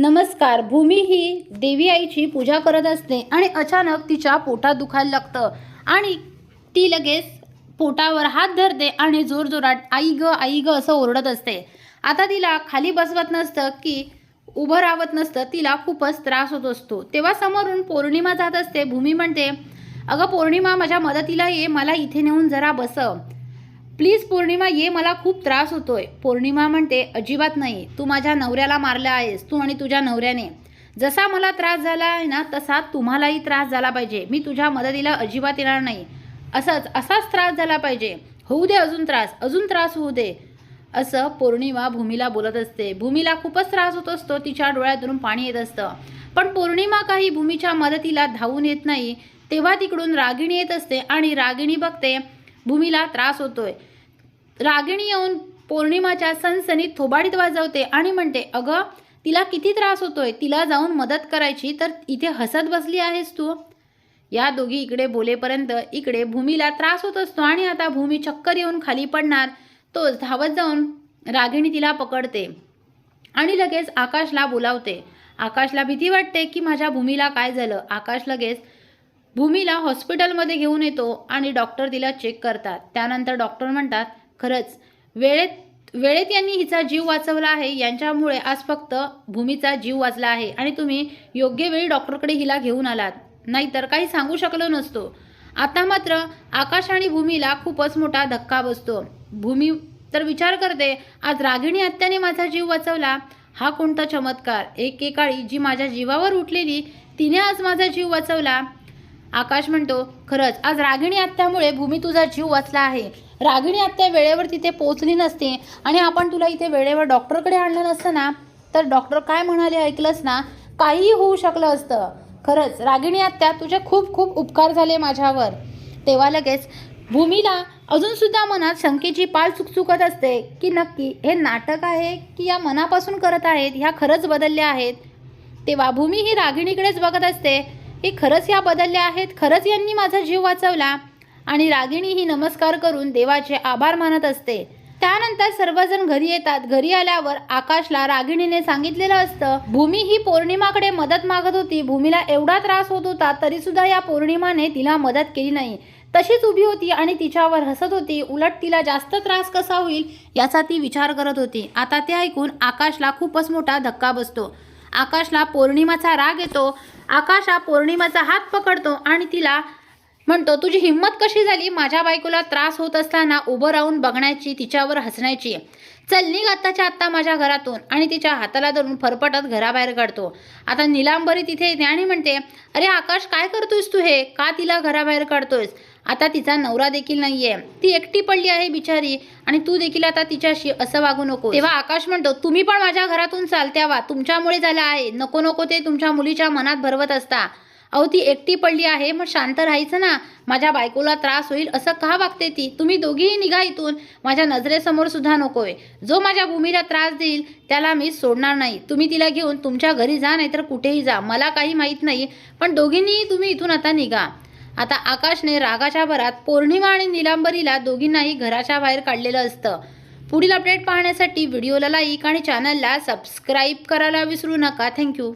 नमस्कार भूमी ही देवी आईची पूजा करत असते आणि अचानक तिच्या पोटात दुखायला लागतं. आणि ती लगेच पोटावर हात धरते आणि जोरजोरात आई ग आई ग असं ओरडत असते. आता तिला खाली बसवत नसतं की उभं राहत नसतं तिला खूपच त्रास होत असतो. तेव्हा समोरून पौर्णिमा जात असते. भूमी म्हणते अगं पौर्णिमा माझ्या मदतीला ये मला इथे नेऊन जरा बसव. प्लीज पौर्णिमा ये मला खूप त्रास होतोय. पौर्णिमा म्हणते अजिबात नाही तू माझ्या नवऱ्याला मारलं आहेस तू आणि तुझ्या नवऱ्याने. जसा मला त्रास झाला आहे ना तसा तुम्हालाही त्रास झाला पाहिजे. मी तुझ्या मदतीला अजिबात येणार नाही. असंच असाच त्रास झाला पाहिजे. होऊ दे अजून त्रास अजून त्रास होऊ दे. असं पौर्णिमा भूमीला बोलत असते. भूमीला खूपच त्रास होत असतो तिच्या डोळ्यातून पाणी येत असतं. पण पौर्णिमा काही भूमीच्या मदतीला धावून येत नाही तेव्हा तिकडून रागिणी येत असते आणि रागिणी बघते भूमीला त्रास होतोय. रागिणी येऊन पौर्णिमाच्या सणसणीत थोबाडीत वाजवते आणि म्हणते अगं तिला किती त्रास होतोय तिला जाऊन मदत करायची तर इथे हसत बसली आहेस तू. या दोघी इकडे बोलेपर्यंत इकडे भूमीला त्रास होत असतो आणि आता भूमी चक्कर येऊन खाली पडणार तो धावत जाऊन रागिणी तिला पकडते आणि लगेच आकाशला बोलावते. आकाशला भीती वाटते की माझ्या भूमीला काय झालं. आकाश लगेच भूमीला हॉस्पिटलमध्ये घेऊन येतो आणि डॉक्टर तिला चेक करतात. त्यानंतर डॉक्टर म्हणतात खरंच वेळेत वेळेत यांनी हिचा जीव वाचवला आहे यांच्यामुळे आज फक्त भूमीचा जीव वाचला आहे आणि तुम्ही योग्य वेळी डॉक्टरकडे हिला घेऊन आलात. नाहीतर काही सांगू शकलो नसतो. आता मात्र आकाश आणि भूमीला खूपच मोठा धक्का बसतो. भूमी तर विचार करते आज रागिणी आत्याने माझा जीव वाचवला? हा कोणता चमत्कार? एकेकाळी जी माझ्या जीवावर उठलेली तिने आज माझा जीव वाचवला? आकाश म्हणतो खरंच आज रागिणी आत्यामुळे भूमी तुझा जीव वाचला आहे. रागिणी आत्या वेळेवर तिथे पोचली नसते आणि आपण तुला इथे वेळेवर डॉक्टरकडे आणलं नसतं ना तर डॉक्टर काय म्हणाले ऐकलंस ना? काहीही होऊ शकलं असतं. खरंच रागिणी आत्या तुझे खूप खूप उपकार झाले माझ्यावर. तेव्हा लगेच भूमीला अजूनसुद्धा मनात शंकेची पाल चुकचुकत असते की नक्की हे नाटक आहे की या मनापासून करत आहेत ह्या खरंच बदलल्या आहेत? तेव्हा भूमी ही रागिणीकडेच बघत असते. की खरंच या बदलल्या आहेत खरंच यांनी माझा जीव वाचवला. आणि रागिणी ही नमस्कार करून देवाचे आभार मानत असते. त्यानंतर सर्वजण घरी येतात. घरी आल्यावर आकाशला रागिणीने सांगितलेलं असतं भूमी ही पौर्णिमाकडे मदत मागत होती. भूमीला एवढा त्रास होत होता तरी सुद्धा या पौर्णिमाने तिला मदत केली नाही. तशीच उभी होती आणि तिच्यावर हसत होती. उलट तिला जास्त त्रास कसा होईल याचा ती विचार करत होती. आता ते ऐकून आकाशला खूपच मोठा धक्का बसतो. आकाशला पौर्णिमाचा राग येतो. आकाश हा पौर्णिमाचा हात पकडतो आणि तिला म्हणतो तुझी हिंमत कशी झाली? माझ्या बायकोला त्रास होत असताना उभं राहून बघण्याची तिच्यावर हसण्याची. चल निघ आत्ताच्या आत्ता माझ्या घरातून. आणि तिच्या हाताला धरून फरफटत घराबाहेर काढतो. आता निलांबरी तिथे येते आणि म्हणते अरे आकाश काय करतोयस तू हे? का तिला घराबाहेर काढतोयस? आता तिचा नवरा देखील नाहीये. ती एकटी पडली आहे बिचारी आणि तू देखील आता तिच्याशी असं वागू नको तेव्हा आकाश म्हणतो तुम्ही पण माझ्या घरातून चालत्यावा तुमच्यामुळे झालं आहे. नको नको ते तुमच्या मुलीच्या मनात भरवत असता. अहो ती एकटी पडली आहे मग शांत राहायचं ना. माझ्या बायकोला त्रास होईल असं का वागते ती? तुम्ही दोघीही निघा इथून. माझ्या नजरेसमोर सुद्धा नकोय. जो माझ्या भूमीला त्रास देईल त्याला मी सोडणार नाही. तुम्ही तिला घेऊन तुमच्या घरी जा नाहीतर कुठेही जा. मला काही माहीत नाही पण दोघींनीही तुम्ही इथून आता निघा. आता आकाशने रागाच्या भरात पौर्णिमा आणि निलांबरीला दोघींनाही घराच्या बाहेर काढलेलं असतं. पुढील अपडेट पाहण्यासाठी व्हिडिओला लाईक आणि चॅनलला सबस्क्राईब करायला विसरू नका. थँक्यू